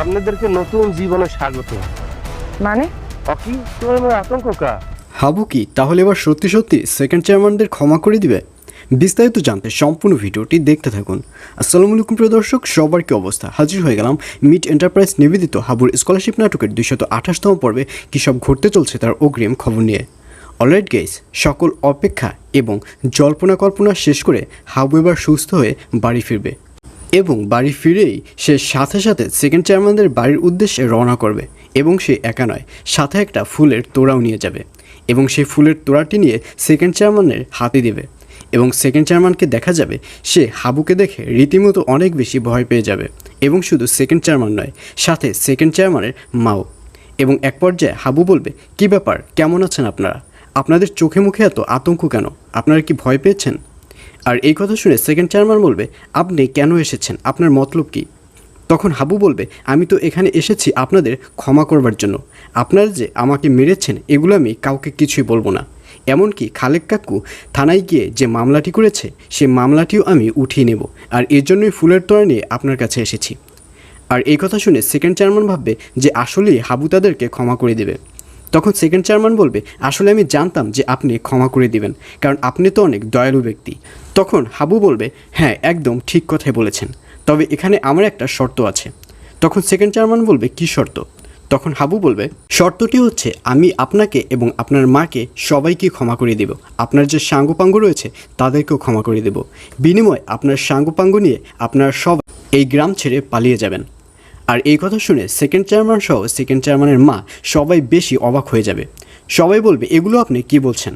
আপনাদেরকে নতুন জীবনে স্বাগত। মানে? অকি তোমার মনে আতঙ্ক কা? হাবু কি? তাহলে এবার সত্যি সত্যি সেকেন্ড চেয়ারম্যানদের ক্ষমা করে দিবে? বিস্তারিত জানতে সম্পূর্ণ ভিডিওটি দেখতে থাকুন। আসসালামু আলাইকুম প্রিয় দর্শক সবার কি অবস্থা? হাজির হয়ে গেলাম মিট এন্টারপ্রাইজ নিবেদিত হাবুর স্কলারশিপ নাটকের দুইশত আঠাশতম পর্বে কী সব ঘটতে চলছে তার অগ্রিম খবর নিয়ে। অলরাইট গেইস সকল অপেক্ষা এবং জল্পনা কল্পনা শেষ করে হাবু এবার সুস্থ হয়ে বাড়ি ফিরবে। এবং বাড়ি ফিরেই সে সাথে সাথে সেকেন্ড চেয়ারম্যানদের বাড়ির উদ্দেশ্যে রওনা করবে এবং সে একা নয়, সাথে একটা ফুলের তোড়াও নিয়ে যাবে এবং সেই ফুলের তোড়াটি নিয়ে সেকেন্ড চেয়ারম্যানের হাতে দেবে এবং সেকেন্ড চেয়ারম্যানকে দেখা যাবে, সে হাবুকে দেখে রীতিমতো অনেক বেশি ভয় পেয়ে যাবে এবং শুধু সেকেন্ড চেয়ারম্যান নয়, সাথে সেকেন্ড চেয়ারম্যানের মাও এবং এক পর্যায়ে হাবু বলবে, কি ব্যাপার? কেমন আছেন আপনারা? আপনাদের চোখে মুখে এত আতঙ্ক কেন? আপনারা কি ভয় পেয়েছেন? আর এই কথা শুনে সেকেন্ড চেয়ারম্যান বলবে, আপনি কেন এসেছেন? আপনার মতলব কি? তখন হাবু বলবে, আমি তো এখানে এসেছি আপনাদের ক্ষমা করবার জন্য। আপনারা যে আমাকে মেরেছেন, এগুলো আমি কাউকে কিছুই বলব না। এমনকি খালেক কাকু থানায় গিয়ে যে মামলাটি করেছে, সে মামলাটিও আমি উঠিয়ে নেব, আর এর জন্যই ফুলের তোড়া নিয়ে আপনার কাছে এসেছি। আর এই কথা শুনে সেকেন্ড চেয়ারম্যান ভাববে যে আসলেই হাবু তাদেরকে ক্ষমা করে দেবে। তখন সেকেন্ড চেয়ারম্যান বলবে, আসলে আমি জানতাম যে আপনি ক্ষমা করে দিবেন, কারণ আপনি তো অনেক দয়ালু ব্যক্তি। তখন হাবু বলবে হ্যাঁ একদম ঠিক কথাই বলেছেন, তবে এখানে আমার একটা শর্ত আছে। তখন সেকেন্ড চেয়ারম্যান বলবে, কি শর্ত? তখন হাবু বলবে, শর্তটি হচ্ছে আমি আপনাকে এবং আপনার মাকে সবাইকে ক্ষমা করে দেব। আপনার যে সাঙ্গপাঙ্গ রয়েছে, তাদেরকেও ক্ষমা করে দেব। বিনিময়ে আপনার সাঙ্গপাঙ্গ নিয়ে আপনার সব এই গ্রাম ছেড়ে পালিয়ে যাবেন। আর এই কথা শুনে সেকেন্ড চেয়ারম্যান সহ সেকেন্ড চেয়ারম্যানের মা সবাই বেশি অবাক হয়ে যাবে। সবাই বলবে, এগুলো আপনি কি বলছেন?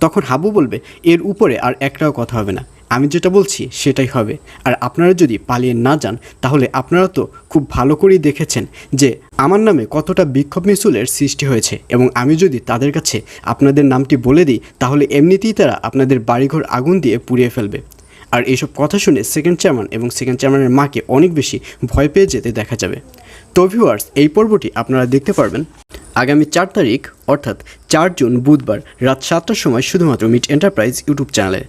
তখন হাবু বলবে, এর উপরে আর একটাও কথা হবে না। আমি যেটা বলছি সেটাই হবে। আর আপনারা যদি পালিয়ে না যান, তাহলে আপনারা তো খুব ভালো করেই দেখেছেন যে আমার নামে কতটা বিক্ষোভ মিছিলের সৃষ্টি হয়েছে। এবং আমি যদি তাদের কাছে আপনাদের নামটি বলে দিই, তাহলে এমনিতেই তারা আপনাদের বাড়িঘর আগুন দিয়ে পুড়িয়ে ফেলবে। আর এইসব কথা শুনে সেকেন্ড চেয়ারম্যান এবং সেকেন্ড চেয়ারম্যানের মাকে অনেক বেশি ভয় পেয়ে যেতে দেখা যাবে। তো ভিউয়ার্স এই পর্বটি আপনারা দেখতে পারবেন। আগামী চার তারিখ, অর্থাৎ চার জুন বুধবার রাত সাতটার সময় শুধুমাত্র মিট এন্টারপ্রাইজ ইউটিউব চ্যানেলে।